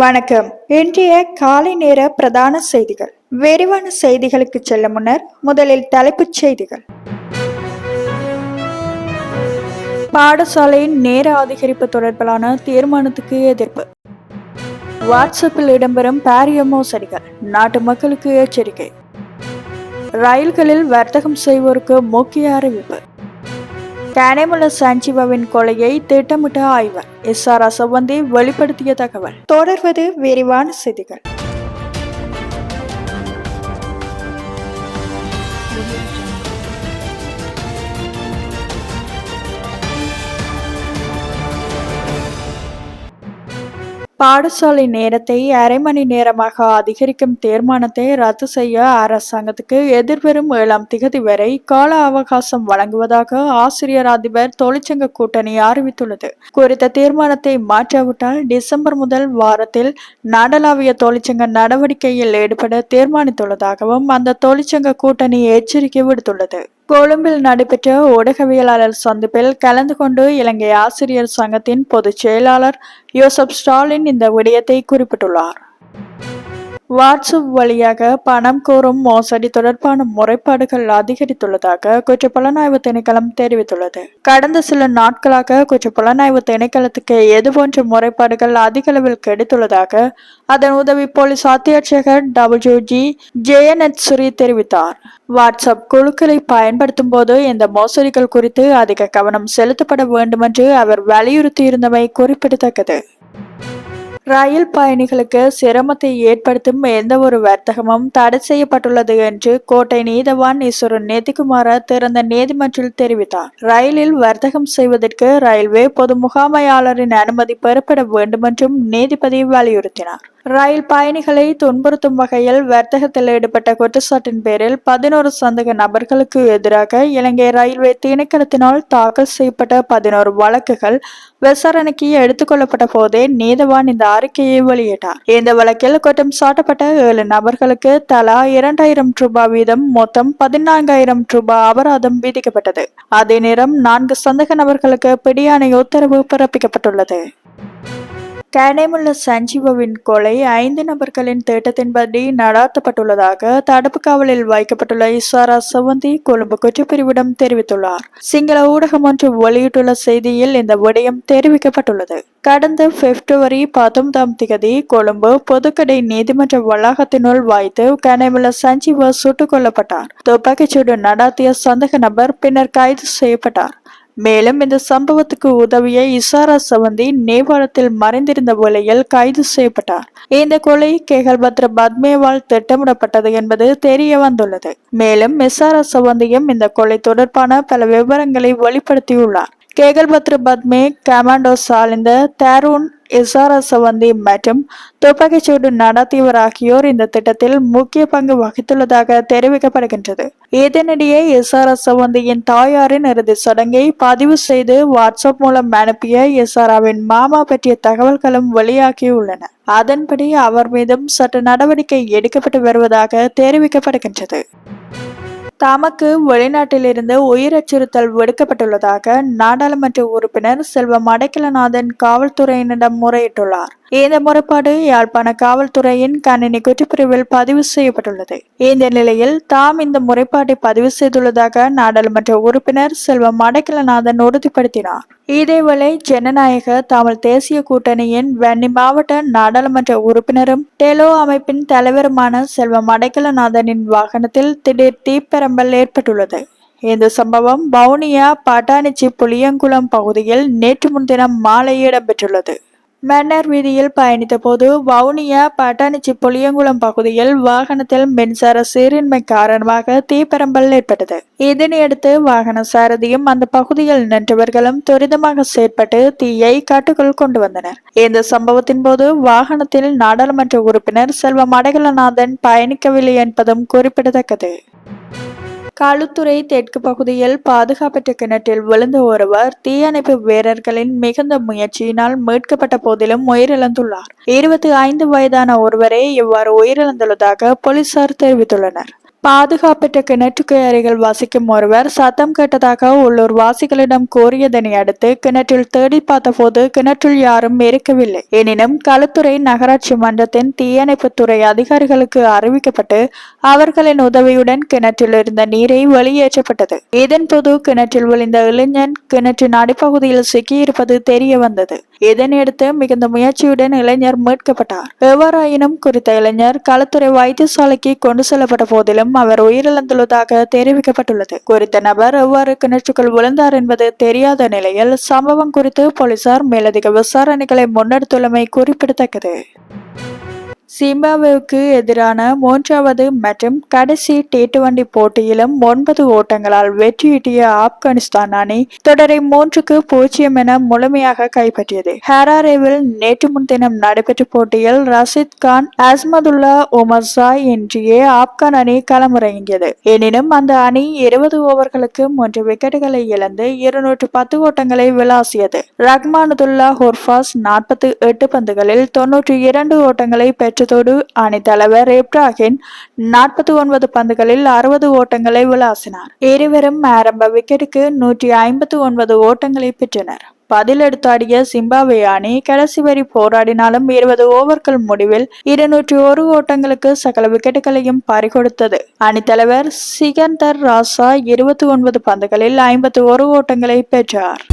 வணக்கம். இன்றைய காலை நேர பிரதான செய்திகள். விரிவான செய்திகளுக்கு செல்ல முன்னர் முதலில் தலைப்புச் செய்திகள். பாடசாலையின் நேர அதிகரிப்பு தொடர்பிலான தீர்மானத்துக்கு எதிர்ப்பு. வாட்ஸ்அப்பில் இடம்பெறும் பாரிய மோசடிகள். நாட்டு மக்களுக்கு எச்சரிக்கை. ரயில்களில் வர்த்தகம் செய்வோருக்கு முக்கிய அறிவிப்பு. கேனேமுல சாஞ்சிவாவின் கொலையை திட்டமிட்ட ஆய்வர். எஸ் ஆர் அசவந்தி வெளிப்படுத்திய தகவல். தொடர்வது விரிவான செய்திகள். பாடசாலை நேரத்தை அரை மணி நேரமாக அதிகரிக்கும் தீர்மானத்தை ரத்து செய்ய அரசாங்கத்துக்கு எதிர்வரும் ஏழாம் திகதி வரை கால அவகாசம் வழங்குவதாக ஆசிரியர் அதிபர் தொழிற்சங்க கூட்டணி அறிவித்துள்ளது. குறித்த தீர்மானத்தை மாற்றாவிட்டால் டிசம்பர் முதல் வாரத்தில் நாடளாவிய தொழிற்சங்க நடவடிக்கையில் ஈடுபட தீர்மானித்துள்ளதாகவும் அந்த தொழிற்சங்க கூட்டணி எச்சரிக்கை விடுத்துள்ளது. கொழும்பில் நடைபெற்ற ஊடகவியலாளர் சந்திப்பில் கலந்து கொண்டு இலங்கை ஆசிரியர் சங்கத்தின் பொதுச் செயலாளர் யோசப் ஸ்டாலின் இந்த விடயத்தை குறிப்பிட்டுள்ளார். வாட்ஸ்அப் வழியாக பணம் கோரும் மோசடி தொடர்பான முறைப்பாடுகள் அதிகரித்துள்ளதாக குற்றப்புலனாய்வு திணைக்களம் தெரிவித்துள்ளது. கடந்த சில நாட்களாக குற்றப்புலனாய்வு திணைக்களத்துக்கு எதுபோன்ற முறைப்பாடுகள் அதிக அளவில் கிடைத்துள்ளதாக அதன் உதவி போலீஸ் அத்தியட்சகர் டபிள்யூ ஜி ஜெயநத்சுரி தெரிவித்தார். வாட்ஸ்அப் குழுக்களை பயன்படுத்தும் போது இந்த மோசடிகள் குறித்து அதிக கவனம் செலுத்தப்பட வேண்டுமென்று அவர் வலியுறுத்தியிருந்தமை குறிப்பிடத்தக்கது. ரயில் பயணிகளுக்கு சிரமத்தை ஏற்படுத்தும் எந்த ஒரு வர்த்தகமும் தடை செய்யப்பட்டுள்ளது என்று கோட்டை நீதவான் ஈஸ்வரன் நேதிகுமார திறந்த நீதிமன்றில் தெரிவித்தார். ரயிலில் வர்த்தகம் செய்வதற்கு ரயில்வே பொது முகாமையாளரின் அனுமதி பெறப்பட வேண்டுமென்றும் நீதிபதி வலியுறுத்தினார். ரயில் பயணிகளை துன்புறுத்தும் வகையில் வர்த்தகத்தில் ஈடுபட்ட குற்றச்சாட்டின் பேரில் பதினோரு சந்தேக நபர்களுக்கு எதிராக இலங்கை ரயில்வே திணைக்களத்தினால் தாக்கல் செய்யப்பட்ட பதினோரு வழக்குகள் விசாரணைக்கு எடுத்துக்கொள்ளப்பட்ட போதே நீதவான் இந்த அறிக்கையை வெளியிட்டார். இந்த வழக்கில் குற்றம் சாட்டப்பட்ட ஏழு நபர்களுக்கு தலா இரண்டாயிரம் ரூபாய் வீதம் மொத்தம் பதினான்காயிரம் ரூபாய் அபராதம் விதிக்கப்பட்டது. அதே நேரம் நான்கு சந்தேக நபர்களுக்கு பிடியாணை உத்தரவு பிறப்பிக்கப்பட்டுள்ளது. கனேமுள்ள சஞ்சீவவின் கொலை ஐந்து நபர்களின் திட்டத்தின்படி நடாத்தப்பட்டுள்ளதாக தடுப்பு காவலில் வைக்கப்பட்டுள்ள இசாரா சவந்தி கொழும்பு குற்றப்பிரிவிடம் தெரிவித்துள்ளார். சிங்கள ஊடகம் ஒன்று வெளியிட்டுள்ள செய்தியில் இந்த விடயம் தெரிவிக்கப்பட்டுள்ளது. கடந்த பிப்ரவரி பத்தொன்பதாம் திகதி கொழும்பு பொதுக்கடை நீதிமன்ற வளாகத்தினுள் வாய்த்து கனேமுள்ள சஞ்சீவ சுட்டுக் கொல்லப்பட்டார். துப்பாக்கிச்சூடு நடாத்திய சந்தக நபர் பின்னர் கைது செய்யப்பட்டார். மேலும் இந்த சம்பவத்துக்கு உதவிய இசாரா சவந்தி நேபாளத்தில் மறைந்திருந்த வேளையில் கைது செய்யப்பட்டார். இந்த கொலை கேகல்பத்ர பத்மேவால் திட்டமிடப்பட்டது என்பது தெரிய வந்துள்ளது. மேலும் இசாரா சவந்தியும் இந்த கொலை தொடர்பான பல விவரங்களை வெளிப்படுத்தியுள்ளார். கேகல்பத்ர பத்மே கமாண்டோ சாலிந்த தருண் எஸ்ஆர்எஸ் சவந்தி மற்றும் துப்பாக்கிச்சூடு நடத்தியவர் ஆகியோர் இந்த திட்டத்தில் முக்கிய பங்கு வகித்துள்ளதாக தெரிவிக்கப்படுகின்றது. இதனிடையே எஸ்ஆர்எஸ் சவந்தியின் தாயாரின் இறுதி சடங்கை பதிவு செய்து வாட்ஸ்அப் மூலம் அனுப்பிய இசாராவின் மாமா பற்றிய தகவல்களும் வெளியாகியுள்ளன. அதன்படி அவர் மீதும் சட்ட நடவடிக்கை எடுக்கப்பட்டு வருவதாக தெரிவிக்கப்படுகின்றது. தமக்கு வெளிநாட்டிலிருந்து உயிர் அச்சுறுத்தல் விடுக்கப்பட்டுள்ளதாக நாடாளுமன்ற உறுப்பினர் செல்வம் அடைக்கலநாதன் காவல்துறையினரிடம் முறையிட்டுள்ளார். இந்த முறைப்பாடு யாழ்ப்பாண காவல்துறையின் கணினி குற்றப்பிரிவில் பதிவு செய்யப்பட்டுள்ளது. இந்த நிலையில் தாம் இந்த முறைப்பாட்டை பதிவு செய்துள்ளதாக நாடாளுமன்ற உறுப்பினர் செல்வம் அடைக்கலநாதன் உறுதிப்படுத்தினார். இதேவேளை ஜனநாயக தமிழ் தேசிய கூட்டணியின் வன்னி மாவட்ட நாடாளுமன்ற உறுப்பினரும் டெலோ அமைப்பின் தலைவருமான செல்வம் அடைக்கலநாதனின் வாகனத்தில் திடீர் தீப்பெரம்பல் ஏற்பட்டுள்ளது. இந்த சம்பவம் வவுனியா பட்டாணிச்சி புளியங்குளம் பகுதியில் நேற்று முன்தினம் மாலை இடம்பெற்றுள்ளது. மன்னர் வீதியில் பயணித்த போது வவுனியா பட்டாணிச்சி புளியங்குளம் பகுதியில் வாகனத்தில் மின்சார சீரின்மை காரணமாக தீப்பரம்பல் ஏற்பட்டது. இதனையடுத்து வாகன சாரதியும் அந்த பகுதியில் நின்றவர்களும் துரிதமாக செயற்பட்டு தீயை காட்டுக்குள் கொண்டு வந்தனர். இந்த சம்பவத்தின் போது வாகனத்தில் நாடாளுமன்ற உறுப்பினர் செல்வம் மடகலநாதன் பயணிக்கவில்லை என்பதும் குறிப்பிடத்தக்கது. களுத்துறை தெற்கு பகுதியில் பாதுகாப்பற்ற கிணற்றில் விழுந்த ஒருவர் தீயணைப்பு வீரர்களின் மிகுந்த முயற்சியினால் மீட்கப்பட்ட போதிலும் உயிரிழந்துள்ளார். இருபத்தி ஐந்து வயதான ஒருவரே இவ்வாறு உயிரிழந்துள்ளதாக போலீசார் தெரிவித்துள்ளனர். பாதுகாப்பற்ற கிணற்றுக்கு அருகில் வசிக்கும் ஒருவர் சத்தம் கேட்டதாக உள்ளூர் வாசிகளிடம் கோரியதனை அடுத்து கிணற்றில் தேடி பார்த்தபோது கிணற்றில் யாரும் இருக்கவில்லை. எனினும் களுத்துறை நகராட்சி மன்றத்தின் தீயணைப்புத்துறை அதிகாரிகளுக்கு அறிவிக்கப்பட்டு அவர்களின் உதவியுடன் கிணற்றில் இருந்த நீரை வெளியேற்றப்பட்டது. இதன்போது கிணற்றில் விழுந்த இளைஞன் கிணற்றின் அடிப்பகுதியில் சிக்கியிருப்பது தெரிய வந்தது இதனையடுத்து மிகுந்த முயற்சியுடன் இளைஞர் மீட்கப்பட்டார். எவ்வாறாயினும் குறித்த இளைஞர் களத்துறை வைத்தியசாலைக்கு கொண்டு செல்லப்பட்ட போதிலும் அவர் உயிரிழந்துள்ளதாக தெரிவிக்கப்பட்டுள்ளது. குறித்த நபர் எவ்வாறு கிணற்றுக்குள் விழுந்தார் என்பது தெரியாத நிலையில் சம்பவம் குறித்து போலீசார் மேலதிக விசாரணைகளை முன்னெடுத்துள்ளமை குறிப்பிடத்தக்கது. சிம்பாப்வேவுக்கு எதிரான மூன்றாவது மற்றும் கடைசி டி டுவெண்டி போட்டியிலும் ஒன்பது ஓட்டங்களால் வெற்றியீட்டிய ஆப்கானிஸ்தான் அணி தொடரை மூன்றுக்கு பூஜ்ஜியம் என முழுமையாக கைப்பற்றியது. ஹராரேவில் நேற்று முன்தினம் நடைபெற்ற போட்டியில் ரஷித் கான் அஸ்மதுல்லா உமர்சா சாய் இன்றியே ஆப்கான் அணி களமிறங்கியது. எனினும் அந்த அணி இருபது ஓவர்களுக்கு மூன்று விக்கெட்டுகளை இழந்து இருநூற்று பத்து ஓட்டங்களை விளாசியது ரஹ்மானதுல்லா ஹொர்ஃபாஸ் நாற்பத்தி எட்டு பந்துகளில் தொன்னூற்றி இரண்டு ஓட்டங்களை பெற்று பெற்றதோடு அணித்தலைவர் இப்ராஹிம் நாற்பத்தி ஒன்பது பந்துகளில் அறுபது ஓட்டங்களை விளாசினார். இருவரும் ஆரம்ப விக்கெட்டுக்கு நூற்றி ஐம்பத்தி ஒன்பது ஓட்டங்களை பெற்றனர். பதிலெடுத்தாடிய சிம்பாவே அணி கடைசி வரி போராடினாலும் இருபது ஓவர்கள் முடிவில் இருநூற்றி ஒரு ஓட்டங்களுக்கு சகல விக்கெட்டுகளையும் பறிகொடுத்தது. அணித்தலைவர் சிகந்தர் ராசா இருபத்தி ஒன்பது பந்துகளில் ஐம்பத்தி ஒரு ஓட்டங்களை பெற்றார்.